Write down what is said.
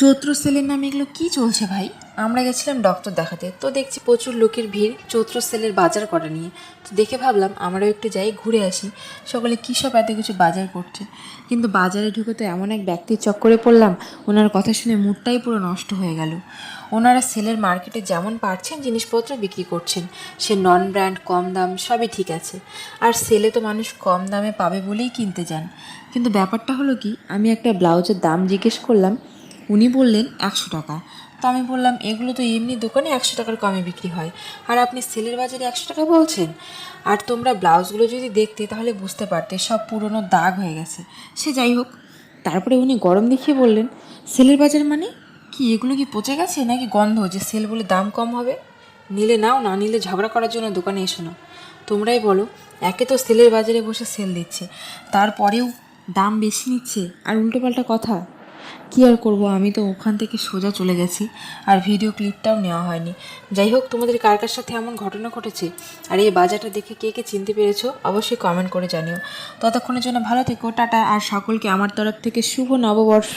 চৈত্র সেলের নামে এগুলো কি চলছে ভাই? আমরা গেছিলাম ডক্টর দেখাতে, তো দেখছি প্রচুর লোকের ভিড় চৈত্র সেলের বাজার করা নিয়ে। তো দেখে ভাবলাম আমরাও একটু যাই, ঘুরে আসি। সকলে কী সব এত কিছু বাজার করছে? কিন্তু বাজারে ঢুকে তো এমন এক ব্যক্তির চক্করে পড়লাম, ওনার কথা শুনে মুডটাই পুরো নষ্ট হয়ে গেল। ওনারা সেলের মার্কেটে যেমন পারছেন জিনিসপত্র বিক্রি করছেন, সে নন ব্র্যান্ড কম দাম, সবই ঠিক আছে। আর সেলে তো মানুষ কম দামে পাবে বলেই কিনতে যান। কিন্তু ব্যাপারটা হলো কি, আমি একটা ব্লাউজের দাম জিজ্ঞেস করলাম উনি বললেন একশো টাকা। তো আমি বললাম, এগুলো তো এমনি দোকানে একশো টাকার কমে বিক্রি হয়। আর আপনি সেলের বাজারে একশো টাকা বলছেন? আর তোমরা ব্লাউজগুলো যদি দেখতে, তাহলে বুঝতে পারতে সব পুরনো দাগ হয়ে গেছে। সে যাই হোক, তারপরে উনি গরম দেখিয়ে বললেন, সেলের বাজার মানে? কি, এগুলো কি পচে গেছে নাকি গন্ধ? যে সেল বলে দাম কম হবে? নিলে নাও, না নিলে ঝগড়া করার জন্য দোকানে এসো না। তোমরাই বলো, একে তো সেলের বাজারে বসে সেল দিচ্ছে, তারপরেও দাম বেশি নিচ্ছে। আর উল্টোপাল্টা কথা কি আর করব? আমি তো ওখান থেকে সোজা চলে গেছি, আর ভিডিও ক্লিপটাও নেওয়া হয়নি। যাই হোক, তোমাদের কার কার সাথে এমন ঘটনা ঘটেছে, আর এই বাজারটা দেখে কে কে চিনতে পেরেছ, অবশ্যই কমেন্ট করে জানিও। ততক্ষণের জন্য ভালো থেকো, টাটা, আর সকলকে আমার তরফ থেকে শুভ নববর্ষ।